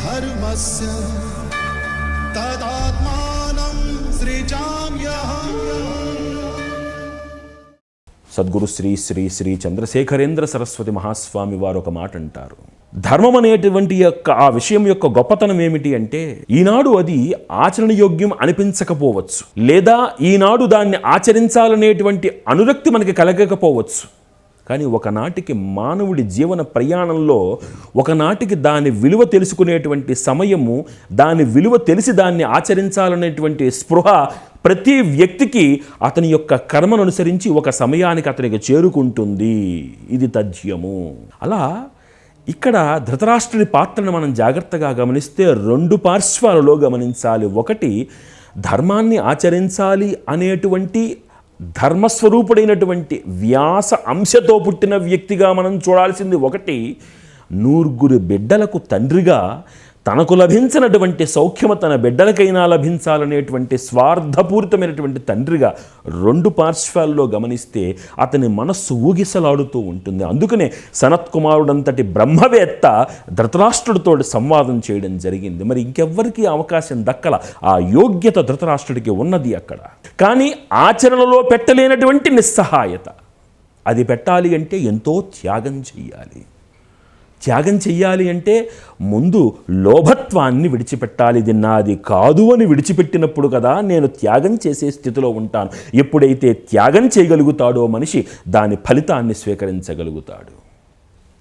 धर्मस्य तदात्मानं सृजाम्यहम् సద్గురు శ్రీ శ్రీ శ్రీ చంద్రశేఖరేంద్ర సరస్వతి మహాస్వామి వారు ఒక మాట అంటారు ధర్మం అనేటువంటి యొక్క ఆ విషయం యొక్క గొప్పతనం ఏమిటి అంటే ఈనాడు అది ఆచరణ యోగ్యం అనిపించకపోవచ్చు లేదా ఈనాడు దాన్ని ఆచరించాలనేటువంటి అనురక్తి మనకి కలగకపోవచ్చు కానీ ఒకనాటికి మానవుడి జీవన ప్రయాణంలో ఒకనాటికి దాని విలువ తెలుసుకునేటువంటి సమయము దాని విలువ తెలిసి దాన్ని ఆచరించాలనేటువంటి స్పృహ ప్రతి వ్యక్తికి అతని యొక్క కర్మను అనుసరించి ఒక సమయానికి అతనికి చేరుకుంటుంది. ఇది తథ్యము. అలా ఇక్కడ ధృతరాష్ట్రుడి పాత్రను మనం జాగ్రత్తగా గమనిస్తే రెండు పార్శ్వాలలో గమనించాలి. ఒకటి ధర్మాన్ని ఆచరించాలి అనేటువంటి ధర్మస్వరూపుడైనటువంటి వ్యాస అంశతో పుట్టిన వ్యక్తిగా మనం చూడాల్సింది ఒకటి నూరుగురు బిడ్డలకు తండ్రిగా తనకు లభించినటువంటి సౌఖ్యము తన బిడ్డలకైనా లభించాలనేటువంటి స్వార్థపూరితమైనటువంటి తండ్రిగా రెండు పార్శ్వాల్లో గమనిస్తే అతని మనస్సు ఊగిసలాడుతూ ఉంటుంది. అందుకనే సనత్కుమారుడంతటి బ్రహ్మవేత్త ధృతరాష్ట్రుడితో సంవాదం చేయడం జరిగింది. మరి ఇంకెవ్వరికి అవకాశం దక్కల ఆ యోగ్యత ధృతరాష్ట్రుడికి ఉన్నది అక్కడ. కానీ ఆచరణలో పెట్టలేనటువంటి నిస్సహాయత. అది పెట్టాలి అంటే ఎంతో త్యాగం చెయ్యాలి. త్యాగం చెయ్యాలి అంటే ముందు లోభత్వాన్ని విడిచిపెట్టాలి. ఇది నాది కాదు అని విడిచిపెట్టినప్పుడు కదా నేను త్యాగం చేసే స్థితిలో ఉంటాను. ఎప్పుడైతే త్యాగం చేయగలుగుతాడో మనిషి దాని ఫలితాన్ని స్వీకరించగలుగుతాడు.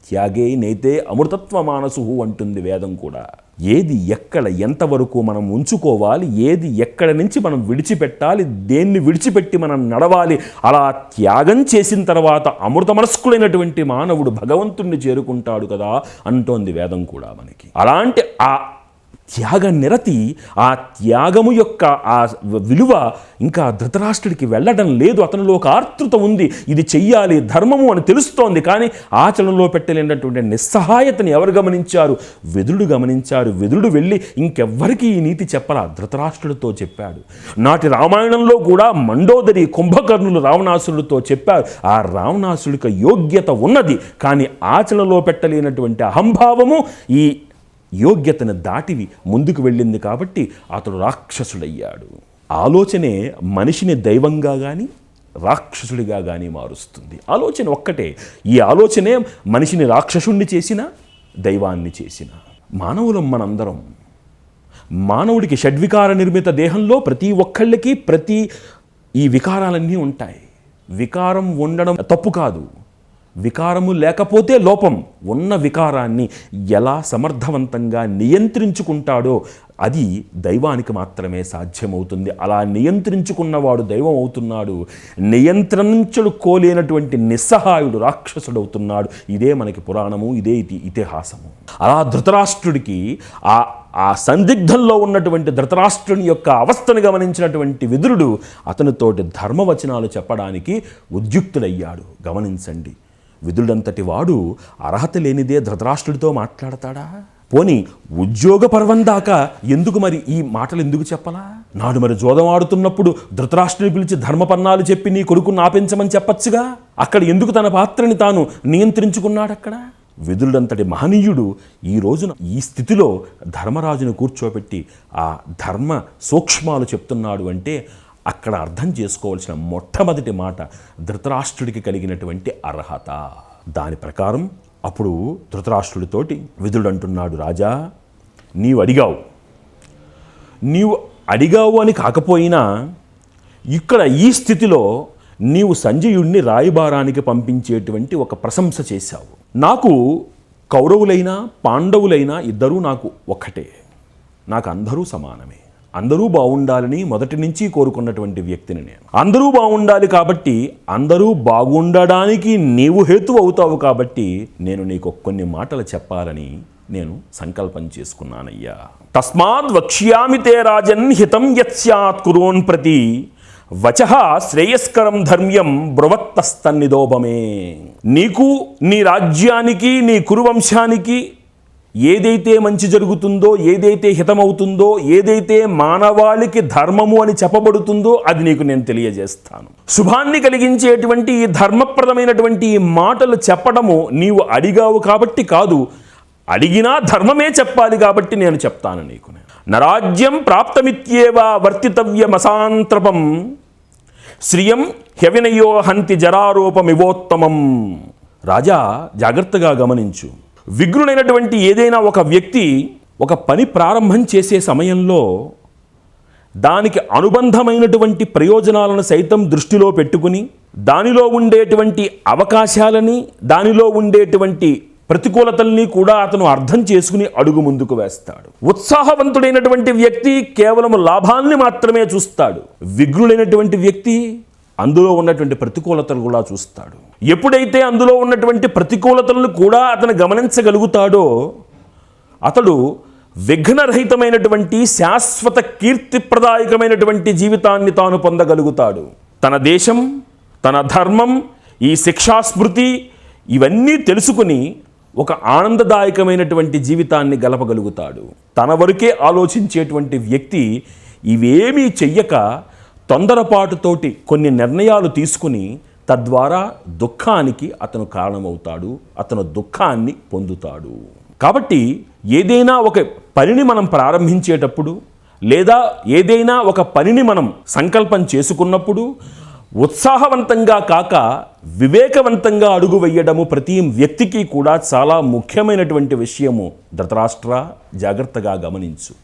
త్యాగే నైతే అమృతత్వ మానసు అంటుంది వేదం కూడా. ఏది ఎక్కడ ఎంతవరకు మనం ఉంచుకోవాలి ఏది ఎక్కడ నుంచి మనం విడిచిపెట్టాలి దేన్ని విడిచిపెట్టి మనం నడవాలి అలా త్యాగం చేసిన తర్వాత అమృతమనస్కుడైనటువంటి మానవుడు భగవంతుణ్ణి చేరుకుంటాడు కదా అంటోంది వేదం కూడా మనకి. అలాంటి ఆ త్యాగ నిరతి ఆ త్యాగము యొక్క ఆ విలువ ఇంకా ధృతరాష్ట్రుడికి వెళ్ళడం లేదు. అతనిలో ఒక ఆర్తృత ఉంది. ఇది చెయ్యాలి ధర్మము అని తెలుస్తోంది. కానీ ఆచరణలో పెట్టలేనటువంటి నిస్సహాయతని ఎవరు గమనించారు? వెదుడు గమనించారు. వెదుడు వెళ్ళి ఇంకెవ్వరికి ఈ నీతి చెప్పరా ధృతరాష్ట్రుడితో చెప్పాడు. నాటి రామాయణంలో కూడా మండోదరి కుంభకర్ణులు రావణాసురుడితో చెప్పారు. ఆ రావణాసుడికి యోగ్యత ఉన్నది. కానీ ఆచరణలో పెట్టలేనటువంటి అహంభావము ఈ యోగ్యతను దాటివి ముందుకు వెళ్ళింది కాబట్టి అతడు రాక్షసుడయ్యాడు. ఆలోచనే మనిషిని దైవంగా కానీ రాక్షసుడిగా కానీ మారుస్తుంది. ఆలోచన ఒక్కటే ఈ ఆలోచనే మనిషిని రాక్షసుణ్ణి చేసిన దైవాన్ని చేసిన. మానవులం మనందరం. మానవుడికి షడ్వికార నిర్మిత దేహంలో ప్రతి ఒక్కళ్ళకి ప్రతి ఈ వికారాలన్నీ ఉంటాయి. వికారం ఉండడం తప్పు కాదు. వికారము లేకపోతే లోపం. ఉన్న వికారాన్ని ఎలా సమర్థవంతంగా నియంత్రించుకుంటాడో అది దైవానికి మాత్రమే సాధ్యమవుతుంది. అలా నియంత్రించుకున్నవాడు దైవం అవుతున్నాడు నియంత్రించుకోలేనటువంటి నిస్సహాయుడు రాక్షసుడు అవుతున్నాడు ఇదే మనకి పురాణము ఇదే ఇది ఇతిహాసము. అలా ధృతరాష్ట్రుడికి ఆ ఆ సందిగ్ధంలో ఉన్నటువంటి ధృతరాష్ట్రుని యొక్క అవస్థను గమనించినటువంటి విదురుడు అతనితోటి ధర్మవచనాలు చెప్పడానికి ఉద్యుక్తుడయ్యాడు. గమనించండి. విదుడంతటి వాడు అర్హత లేనిదే ధృతరాష్ట్రుడితో మాట్లాడతాడా? పోని ఉద్యోగ పర్వం దాకా ఎందుకు మరి ఈ మాటలు ఎందుకు చెప్పలా? నాడు మరి జోదం ఆడుతున్నప్పుడు ధృతరాష్ట్రుని పిలిచి ధర్మపన్నాలు చెప్పి నీ కొడుకును ఆపించమని చెప్పచ్చుగా? అక్కడ ఎందుకు తన పాత్రని తాను నియంత్రించుకున్నాడక్కడ? అక్కడ మహనీయుడు ఈ రోజున ఈ స్థితిలో ధర్మరాజును కూర్చోబెట్టి ఆ ధర్మ సూక్ష్మాలు చెప్తున్నాడు అంటే అక్కడ అర్థం చేసుకోవాల్సిన మొట్టమొదటి మాట ధృతరాష్ట్రుడికి కలిగినటువంటి అర్హత. దాని ప్రకారం అప్పుడు ధృతరాష్ట్రుడితోటి విధుడు అంటున్నాడు రాజా నీవు అడిగావు. నీవు అడిగావు అని కాకపోయినా ఇక్కడ ఈ స్థితిలో నీవు సంజయుణ్ణి రాయబారానికి పంపించేటువంటి ఒక ప్రశంస చేశావు. నాకు కౌరవులైనా పాండవులైనా ఇద్దరూ నాకు ఒక్కటే. నాకు అందరూ సమానమే. అందరూ బాగుండాలని మొదటి నుంచి కోరుకున్నటువంటి వ్యక్తిని నేను. అందరూ బాగుండాలి కాబట్టి అందరూ బాగుండడానికి నీవు హేతు అవుతావు కాబట్టి నేను నీకు కొన్ని మాటలు చెప్పాలని నేను సంకల్పం చేసుకున్నానయ్యా. తస్మాత్ వక్ష్యామి తే రాజన్ హితం యత్స్యాత్ కురోన్ ప్రతి వచ శ్రేయస్కరం ధర్మ్యం బ్రువత్తస్తన్నిదోపమే. నీకు నీ రాజ్యానికి నీ కురువంశానికి ఏదైతే మంచి జరుగుతుందో ఏదైతే హితమవుతుందో ఏదైతే మానవాళికి ధర్మము అని చెప్పబడుతుందో అది నీకు నేను తెలియజేస్తాను. శుభాన్ని కలిగించేటువంటి ఈ ధర్మప్రదమైనటువంటి మాటలు చెప్పడము నీవు అడిగావు కాబట్టి కాదు అడిగినా ధర్మమే చెప్పాలి కాబట్టి నేను చెప్తాను నీకు నరాజ్యం ప్రాప్తమిత్యేవ వర్తితవ్యమసాంత్రపం శ్రియం హ్యవినయో హంతి జరారూపమివోత్తమం. రాజా జాగ్రత్తగా గమనించు. విఘ్నుడైనటువంటి ఏదైనా ఒక వ్యక్తి ఒక పని ప్రారంభం చేసే సమయంలో దానికి అనుబంధమైనటువంటి ప్రయోజనాలను సైతం దృష్టిలో పెట్టుకుని దానిలో ఉండేటువంటి అవకాశాలని దానిలో ఉండేటువంటి ప్రతికూలతల్ని కూడా అతను అర్థం చేసుకుని అడుగు ముందుకు వేస్తాడు. ఉత్సాహవంతుడైనటువంటి వ్యక్తి కేవలం లాభాల్ని మాత్రమే చూస్తాడు. విఘ్నుడైనటువంటి వ్యక్తి అందులో ఉన్నటువంటి ప్రతికూలతలు కూడా చూస్తాడు. ఎప్పుడైతే అందులో ఉన్నటువంటి ప్రతికూలతలను కూడా అతను గమనించగలుగుతాడో అతడు విఘ్నరహితమైనటువంటి శాశ్వత కీర్తిప్రదాయకమైనటువంటి జీవితాన్ని తాను పొందగలుగుతాడు. తన దేశం తన ధర్మం ఈ శిక్షాస్మృతి ఇవన్నీ తెలుసుకుని ఒక ఆనందదాయకమైనటువంటి జీవితాన్ని గలపగలుగుతాడు. తన వరకే ఆలోచించేటువంటి వ్యక్తి ఇవేమీ చెయ్యక తొందరపాటుతోటి కొన్ని నిర్ణయాలు తీసుకుని తద్వారా దుఃఖానికి అతను కారణమవుతాడు అతను దుఃఖాన్ని పొందుతాడు. కాబట్టి ఏదైనా ఒక పనిని మనం ప్రారంభించేటప్పుడు లేదా ఏదైనా ఒక పనిని మనం సంకల్పం చేసుకున్నప్పుడు ఉత్సాహవంతంగా కాక వివేకవంతంగా అడుగు వేయడము ప్రతి వ్యక్తికి కూడా చాలా ముఖ్యమైనటువంటి విషయము. ధృతరాష్ట్ర జాగ్రత్తగా గమనించు.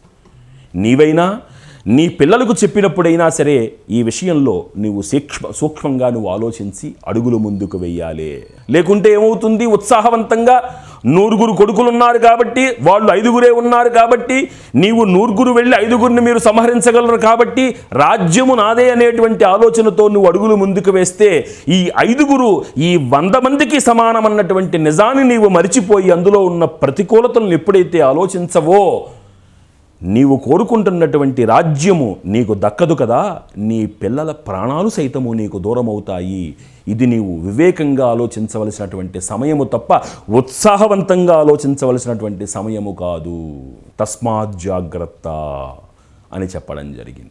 నీవైనా నీ పిల్లలకు చెప్పినప్పుడైనా సరే ఈ విషయంలో నువ్వు సూక్ష్మ సూక్ష్మంగా నువ్వు ఆలోచించి అడుగులు ముందుకు వెయ్యాలి. లేకుంటే ఏమవుతుంది? ఉత్సాహవంతంగా నూరుగురు కొడుకులు ఉన్నారు కాబట్టి వాళ్ళు ఐదుగురే ఉన్నారు కాబట్టి నీవు నూరుగురు వెళ్ళి ఐదుగురిని మీరు సంహరించగలరు కాబట్టి రాజ్యము నాదే అనేటువంటి ఆలోచనతో నువ్వు అడుగులు ముందుకు వేస్తే ఈ ఐదుగురు ఈ వంద మందికి సమానమన్నటువంటి నిజాన్ని నీవు మరిచిపోయి అందులో ఉన్న ప్రతికూలతలను ఎప్పుడైతే ఆలోచించవో నీవు కోరుకుంటున్నటువంటి రాజ్యము నీకు దక్కదు కదా నీ పిల్లల ప్రాణాలు సైతము నీకు దూరమవుతాయి. ఇది నీవు వివేకంగా ఆలోచించవలసినటువంటి సమయము తప్ప ఉత్సాహవంతంగా ఆలోచించవలసినటువంటి సమయము కాదు. తస్మాత్ జాగ్రత్త అని చెప్పడం జరిగింది.